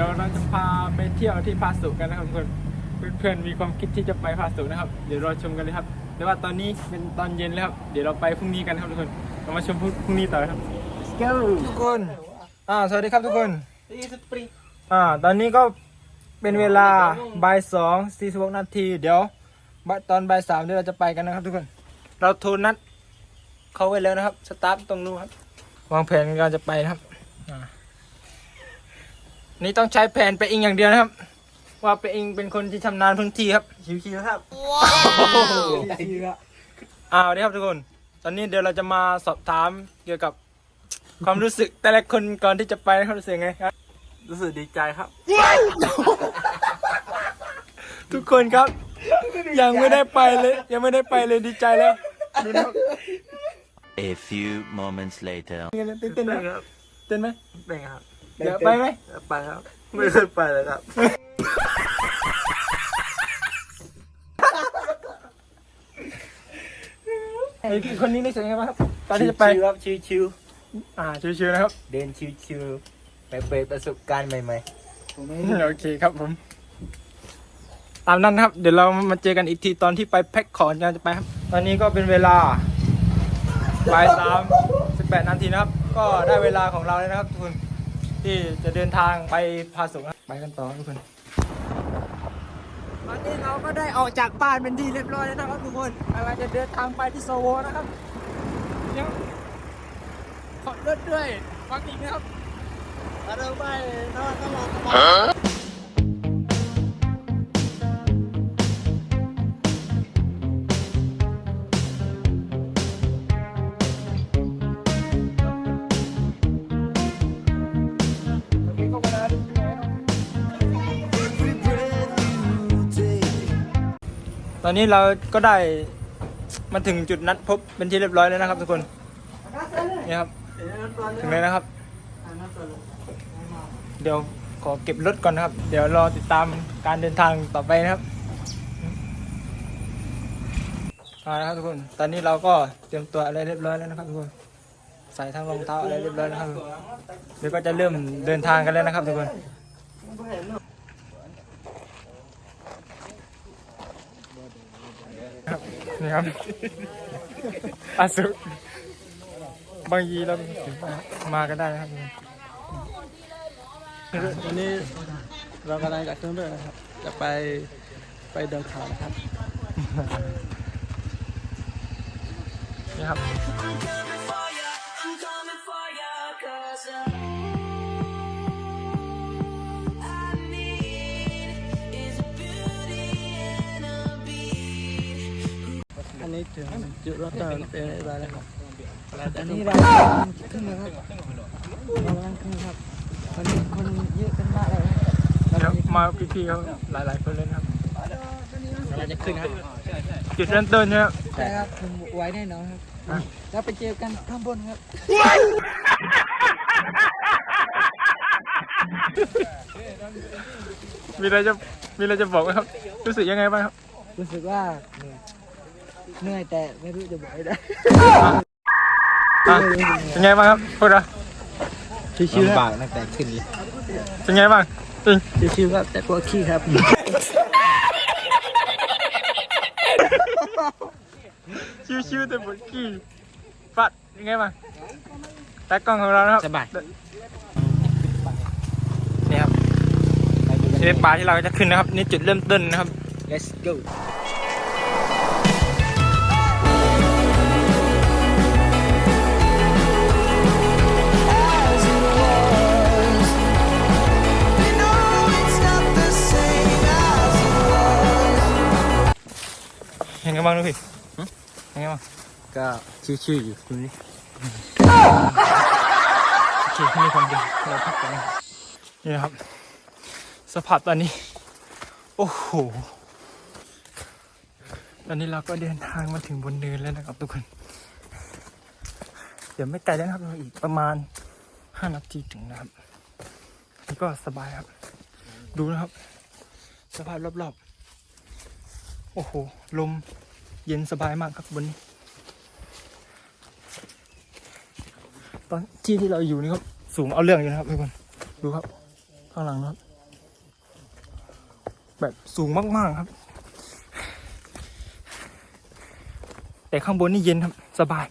ดี๋ยวเราจะพาไปเที่ยวที่พาสุกันนะครับทุกคนเพื่อนๆมีความคิดที่จะไปพาสุนะครับ เดี๋ยวรอชมกันเลยครับแต่ว่าตอนนี้เป็นตอนเย็นแล้วครับ เดี๋ยวเราไปพรุ่งนี้กันครับทุกคนเรามาชมพรุ่งนี้ต่อครับ Let's go ทุกคนอ่าสวัสดีครับทุกคนอ่าตอนนี้ก็เป็นเวลาบ่ายสองสี่สิบหกนาทีเดี๋ยวบ่ายตอนบ่ายสามเดี๋ยวเราจะไปกันนะครับทุกคน เราโทรนัดเขาไว้แล้วนะครับ สตาฟตรงนู้นครับ วางแผนการจะไปนะครับอ่า นี่ต้องใช้แผนไปเองอย่างเดียวนะครับ ว่าไปเองเป็นคนที่ชำนาญพื้นที่ครับชิวๆครับอ้าวนี่ครับทุกคน ตอนนี้เดี๋ยวเราจะมาสอบถามเกี่ยวกับความรู้สึกแต่ละคนก่อนที่จะไปนะครับรู้สึกไงครับ รู้สึกดีใจครับ ทุกคนครับ ยังไม่ได้ไปเลย ยังไม่ได้ไปเลยดีใจแล้วดูนะครับ A few moments later. เต้นเต้นไหมครับเต้นไหมเป็นครับ เดี๋ยวไปไหมไปครับ ไม่เคยไปเลยครับ ไอ้คนนี้นี่สึกไงบ้างครับ ตอนที่จะไป ชิวๆครับชิวอ่าชิวๆนะครับ ๆเดินชิวๆไปเปิดประสบการณ์ใหม่โอเคครับผม ตามนั้นนะครับ เดี๋ยวเรามาเจอกันอีกทีตอนที่ไปแพ็คของกันจะไปครับ ตอนนี้ก็เป็นเวลาบ่ายสามสิบแปดนาทีนะครับ ก็ได้เวลาของเราแล้วนะครับทุกคน ที่จะเดินทางไปพาสุขไปกันต่อทุกคนตอนนี้เราก็ได้ออกจากบ้านเป็นที่เรียบร้อยแล้วนะครับทุกคนกำลังจะเดินทางไปที่โซโวนะครับเดี๋ยวขอรถด้วยฟังอีกนะครับเราไปนอนก็รอต อนนี้เราก็ได้มาถึงจุดนัดพบเป็นที่เรียบร้อยแล้วนะครับทุกคนนี่ครับถึงเลยนะครับ เดี๋ยวขอเก็บรถก่อนนะครับ เดี๋ยวรอติดตามการเดินทางต่อไปนะครับเอาละครับทุกคน ตอนนี้เราก็เตรียมตัวอะไรเรียบร้อยแล้วนะครับทุกคน ใส่ทั้งรองเท้าอะไรเรียบร้อยแล้วครับ เดี๋ยวก็จะเริ่มเดินทางกันแล้วนะครับทุกคน ครับ นี่ครับอาสุบางยีเราถึงมาก็ได้นะครับวันนี้เรากำลังจากเครื่องเรือนะครับ จะไปไปเดินเขานะครับ นี่ครับ นนี้ถึงจุดรับเติมเป็นอะไรแล้วครับอันนี้เราขึ้นแล้วครับเรากำลังขึ้นครับวันนี้คนเยอะกันมากเลยครับเดี๋ยวมาพี่ๆเขาหลายๆคนเลยนะครับเราจะขึ้นครับจุดเริ่มต้นเนี่ยครับใช่ครับผมไว้แน่นอนครับแล้วไปเจอกันข้างบนครับมีอะไรจะมีอะไรจะบอกไหมครับ รู้สึกยังไงบ้างครับ รู้สึกว่า เหนื่อยเหนื่อยแต่ไม่รู้จะบอกอะไรได้อะเป็นไงบ้างครับพวกเราชิวๆลำบากตั้งแต่ขึ้นเลยเป็นไงบ้างจริงชิวๆครับแต่กลัวขี้ครับ ชิวๆแต่ปวดขี้ปัดยังไงบ้างแต่กล้องของเรานะครับสบาย นี่ครับนี่เป็นป่าที่เราจะขึ้นนะครับ นี่จุดเริ่มต้นนะครับ let's go บ้างลูกพี่ยังไงบ้างก็ชิวๆอยู่ตรงนี้โอเคมีความดีเราพักกันนะครับนี่นะครับ สภาพตอนนี้ โอ้โห ตอนนี้เราก็เดินทางมาถึงบนเนินแล้วนะครับทุกคน เดี๋ยวไม่ไกลแล้วนะครับเราอีกประมาณห้านาทีถึงนะครับนี่ก็สบายครับ ดูนะครับ สภาพรอบๆ โอ้โห ลม เย็นสบายมากครับบนนี้ตอนที่ที่เราอยู่นี่ครับ สูงเอาเรื่องอยู่นะครับทุกคนดูครับ ข้างหลังนะครับ แบบสูงมากๆครับ แต่ข้างบนนี่เย็นครับสบาย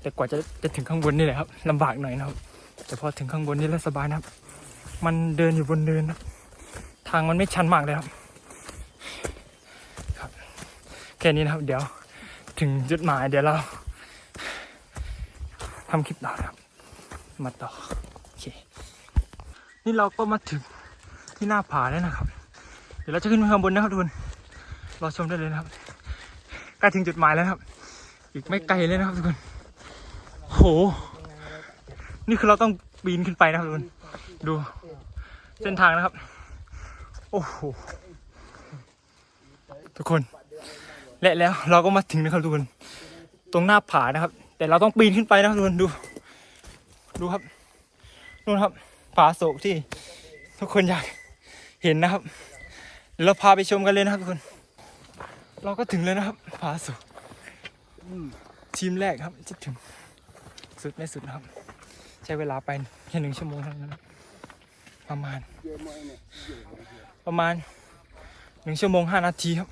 แต่กว่าจะจะถึงข้างบนนี่แหละครับลำบากหน่อยนะครับ แต่พอถึงข้างบนนี่แล้วสบายนะครับ มันเดินอยู่บนเดินครับทางมันไม่ชันมากเลยครับ แค่นี้นะครับ เดี๋ยวถึงจุดหมายเดี๋ยวเราทำคลิปต่อนะครับ มาต่อโอเค นี่เราก็มาถึงที่หน้าผาแล้วนะครับ เดี๋ยวเราจะขึ้นไปข้างบนนะครับทุกคนรอชมได้เลยนะครับใกล้ถึงจุดหมายแล้วครับ อีกไม่ไกลเลยนะครับทุกคนโห นี่คือเราต้องปีนขึ้นไปนะครับทุกคนดูเส้นทางนะครับ โอ้โห ทุกคน และแล้วเราก็มาถึงนะครับทุกคนตรงหน้าผานะครับ แต่เราต้องปีนขึ้นไปนะครับทุกคนดู ดูครับนู่นครับผาโศกที่ทุกคนอยากเห็นนะครับเราพาไปชมกันเลยนะครับทุกคน เราก็ถึงเลยนะครับผาโศกทีมแรกครับจะถึง สุดไม่สุดนะครับ ใช้เวลาไปแค่หนึ่งชั่วโมงเท่านั้นประมาณ ประมาณหนึ่งชั่วโมงห้านาทีครับ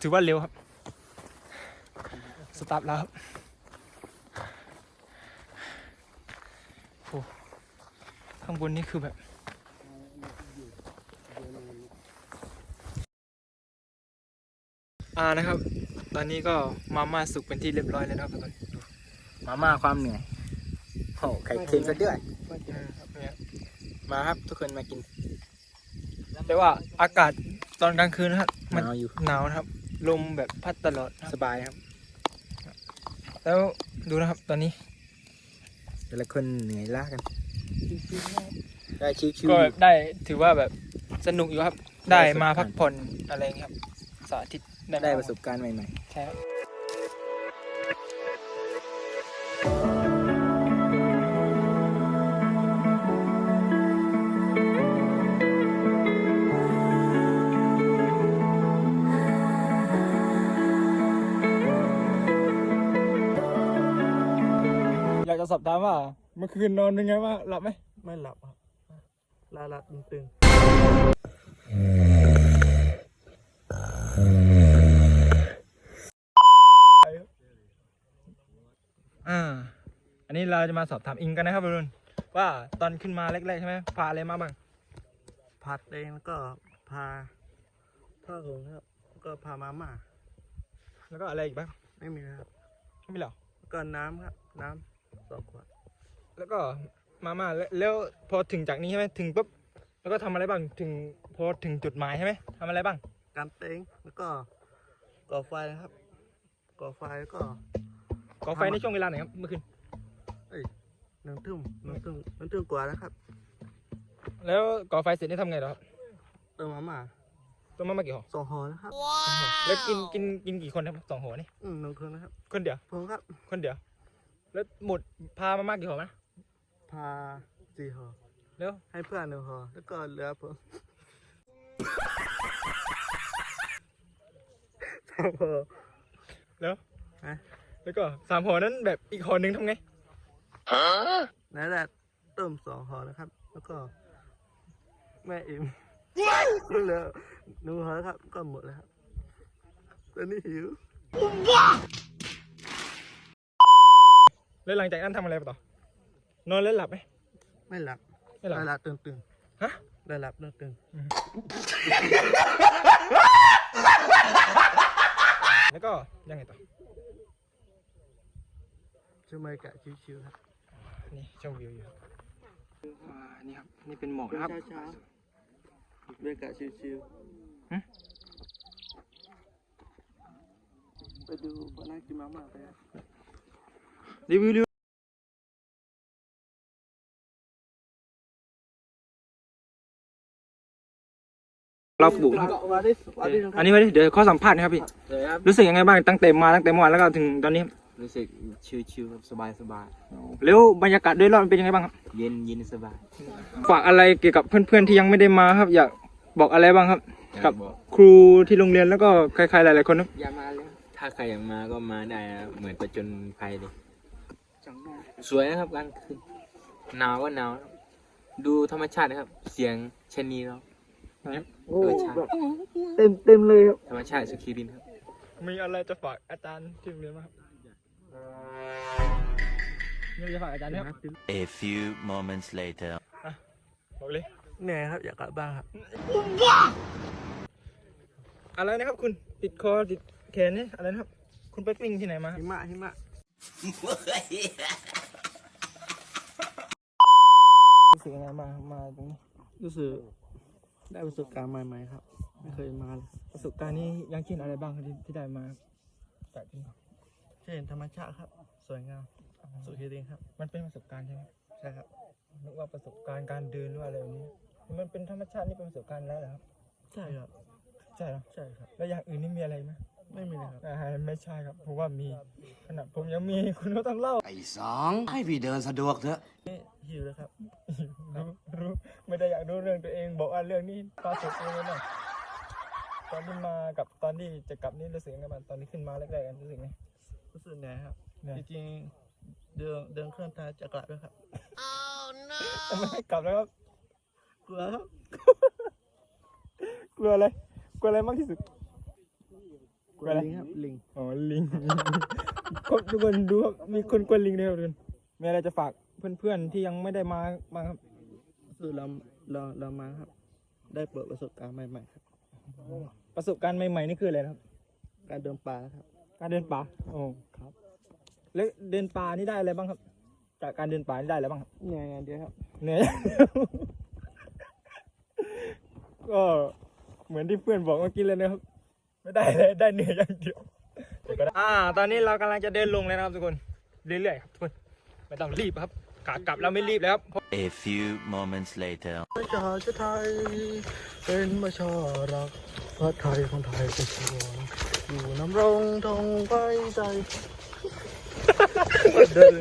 ถือว่าเร็วครับ สตาร์ทแล้วครับโอ้ข้างบนนี่คือแบบอ่านะครับ ตอนนี้ก็มาม่าสุกเป็นที่เรียบร้อยแล้วนะครับทุกคนดูมาม่าความเหนื่อยโอ้ไข่เค็มซะด้วยอืมเนี่ยมาครับทุกคนมากิน แต่ว่าอากาศตอนกลางคืนนะครับหมันนาวอยู่หนาวนะครับ ลมแบบพัดตลอดนะครับสบายครับ แล้วดูนะครับตอนนี้ แต่ละคนเหนื่อยล้ากันได้ชิวก็ๆแบบได้ถือว่าแบบสนุกอยู่ครับ ได้ได้ประสบมาการณ์พักผ่อนอะไรอย่างเงี้ยครับสาธิตได้ประสบการณ์ใหม่ใช่ครับ อยากจะสอบถามว่าเมื่อคืนนอนเป็นไงบ้างหลับไหมไม่หลับครับลาลาตึงอ่าอันนี้เราจะมาสอบถามอิงกันนะครับรุ่นว่าตอนขึ้นมาแรกๆใช่ไหมพาอะไรมาบ้างๆพัดเองแล้วก็พาพ่อหงครับแล้วก็พามาม่าแล้วก็อะไรอีกบ้างไม่มีนะครับไม่มีหรอ แล้วก็น้ำครับ น้ำ สองขวด แล้วก็มามาแล้วแล้วพอถึงจากนี้ใช่ไหมถึงปุ๊บแล้วก็ทำอะไรบ้างถึงพอถึงจุดหมายใช่ไหมทำอะไรบ้าง การเต้งแล้วก็ก่อไฟนะครับ ก่อไฟแล้วก็ก่อไฟในช่วงเวลาไหนครับเมื่อคืนหนึ่งทุ่มหนึ่งทุ่มหนึ่งทุ่มกว่านะครับ แล้วก่อไฟเสร็จนี่ทำไงเหรอครับเติมมาม่าต้มมาม่ากี่ห่อสองห่อนะครับ แล้วกินกินกินกี่คนครับสองห่อนี่อืมหนึ่งคนนะครับ คนเดียวผมครับ คนเดียว แล้วหมดพามาม่ากี่ห่อนะพาสี่ห่อแล้วให้เพื่อนหนึ่งห่อแล้วก็เหลือผมสองห่อแล้วฮะแล้วก็สามห่อนั้นแบบอีกห่อหนึ่งทำไงนั่นแหละเติมสองห่อนะครับ แล้วก็ แม่อิ่มก็เหลือหนึ่งห่อแล้วครับก็หมดแล้วครับตอนนี้หิว แล้วหลังจากนั้นทำอะไรต่อ นอนแล้วหลับไหม ไม่หลับไม่หลับได้หลับตึงตึงฮะๆได้หลับตึงตึงแล้วก็ยังไงต่อๆช่วยมากะชิวๆครับนี่ชมวิวอยู่ครับอ่านี่ครับ นี่เป็นหมอกนะครับช้าๆบรรยากาศชิวหึๆไปดูพนักกินมาม่าไปครับ รีวิวรีวิวเราปลูกนะครับวันนี้วันนี้อันนี้มาดิเดี๋ยวข้อสัมภาษณ์นะครับพี่ รู้สึกยังไงบ้างตั้งแต่มาตั้งแต่เมื่อวานแล้วก็ถึงตอนนี้ครับรู้สึกชิวๆครับสบายสบายแล้วบรรยากาศโดยรอบมันเป็นยังไงบ้างครับ เย็นเย็นสบาย ฝากอะไรเกี่ยวกับเพื่อนๆที่ยังไม่ได้มาครับ อยากบอกอะไรบ้างครับ กับบอกครูที่โรงเรียนแล้วก็ใครๆหลายๆคนครับอย่ามาเลยถ้าใครอยากมาก็มาได้นะเหมือนประจนภัยเลยจังหวะ สวยนะครับกลางคืนหนาวก็หนาวนะครับดูธรรมชาตินะครับ เสียงชะนีเรานะครับโอ้แบบเต็มเต็มเลยครับ ธรรมชาติสุขีรินครับ มีอะไรจะฝากอาจารย์ที่โรงเรียนไหมครับมีอะไรจะฝากอาจารย์ไหมครับ A few moments later. บอกเลย เหนื่อยครับอยากกลับบ้านครับ อะไรนะครับคุณติดคอติดแขนนี่อะไรนะครับ คุณไปกลิ้งที่ไหนมาครับ หิมะหิมะ รู้สึกยังไงมามาตรงนี้รู้สึกได้ประสบการณ์ใหม่ๆครับ ไม่เคยมาเลยประสบการณ์นี้ยังเช่นอะไรบ้างครับที่ที่ได้มาจากที่นี่เช่นธรรมชาติครับ สวยงามสุดที่ริงครับ มันเป็นประสบการณ์ใช่ไหมใช่ครับนึกว่าประสบการณ์การเดินหรืออะไรแบบนี้ มันเป็นธรรมชาตินี่เป็นประสบการณ์แล้วเหรอครับ ใช่ครับ ใช่เหรอใช่ครับ แล้วอย่างอื่นนี่มีอะไรไหม ไม่มีเลยครับอ่าไม่ใช่ครับเพราะว่ามีขนาดผมยังมีคุณก็ต้องเล่าไอ้สองให้พี่เดินสะดวกเถอะหิวแล้วครับรู้รู้ไม่ได้อยากรู้เรื่องตัวเอง บอกว่าเรื่องนี้ปรากฏเองเลยนะตอนที่มากับตอนที่จะกลับนี่รู้สึกยังไงบ้างตอนที่ขึ้นมาแรกๆกันรู้สึกไงรู้สึกเหนื่อยครับเหนื่อยจริงๆเดินเดินเครื่องทางจะกลับด้วยครับทำไมไม่กลับแล้วครับกลัวครับกลัวอะไรกลัวอะไรมากที่สุด กลัวลิงครับลิงอ๋อลิงคนทุกคนดูครับมีคนกลัวลิงด้วยครับทุกคนมีอะไรจะฝากเพื่อนๆที่ยังไม่ได้มามาครับคือเราเราเรามาครับ ได้เปิดประสบการณ์ใหม่ๆครับ ประสบการณ์ใหม่ๆนี่คืออะไรนะครับ การเดินป่าครับ การเดินป่าโอ้ครับ แล้วเดินป่านี่ได้อะไรบ้างครับ จากการเดินป่านี่ได้อะไรบ้างครับเหนื่อยอย่างเดียวครับเหนื่อยก็เหมือนที่เพื่อนบอกเมื่อกี้เลยนะครับ ไม่ได้เลยได้เหนื่อยอย่างเดียวอ่า ตอนนี้เรากำลังจะเดินลงเลยนะครับทุกคนเรื่อยๆครับทุกคนไม่ต้องรีบครับขากลับเราไม่รีบแล้วครับ A few moments later. ประชาชนไทย เป็นประชารักพระไทยของไทยเป็นชัวอยู่น้ำรงทงไว้ใจเดิน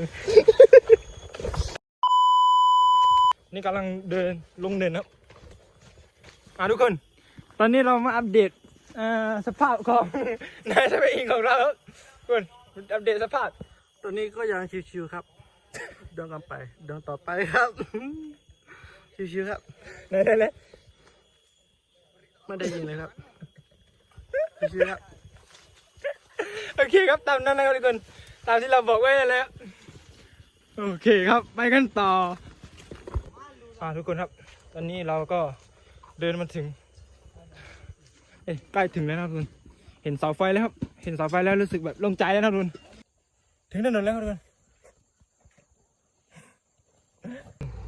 นี่กำลังเดินลงเนินครับอ่าทุกคน ตอนนี้เรามาอัปเดต อ่าสภาพของ นายทวีอิงของเราครับทุกคนอัปเดตสภาพ ตอนนี้ก็ยังชิวๆครับ เดินกันไป เดินต่อไปครับ ชิวๆครับ ไหนไหนไหนไม่ได้ยินเลยครับชิวๆครับ โอเคครับตามนั้นนะครับทุกคนตามที่เราบอกไว้แล้ว โอเคครับ ไปกันต่ออ่าทุกคนครับ ตอนนี้เราก็เดินมาถึง เอ้ยใกล้ถึงแล้วนะทุกคนเห็นเสาไฟแล้วครับ เห็นเสาไฟแล้วรู้สึกแบบโล่งใจแล้วนะทุกคนถึงถนนแล้วครับทุกคน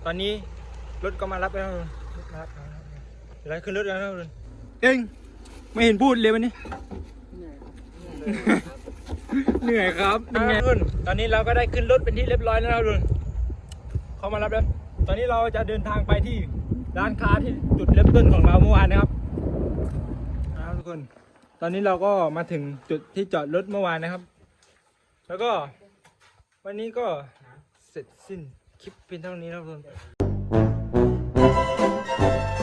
ตอนนี้รถก็มารับแล้วครับรับมารับเดี๋ยวขึ้นรถกันนะทุกคนเองไม่เห็นพูดเลยวันนี้เหนื่อยครับเป็นไงทุนตอนนี้เราก็ได้ขึ้นรถเป็นที่เรียบร้อยแล้วนะครับทุนเขามารับแล้ว ตอนนี้เราจะเดินทางไปที่ร้านค้าที่จุดเริ่มต้นของเราเมื่อวานนะครับ คน ตอนนี้เราก็มาถึงจุดที่จอดรถเมื่อวานนะครับ แล้วก็วันนี้ก็เสร็จสิ้นคลิปเพียงเท่านี้นะครับทุกคน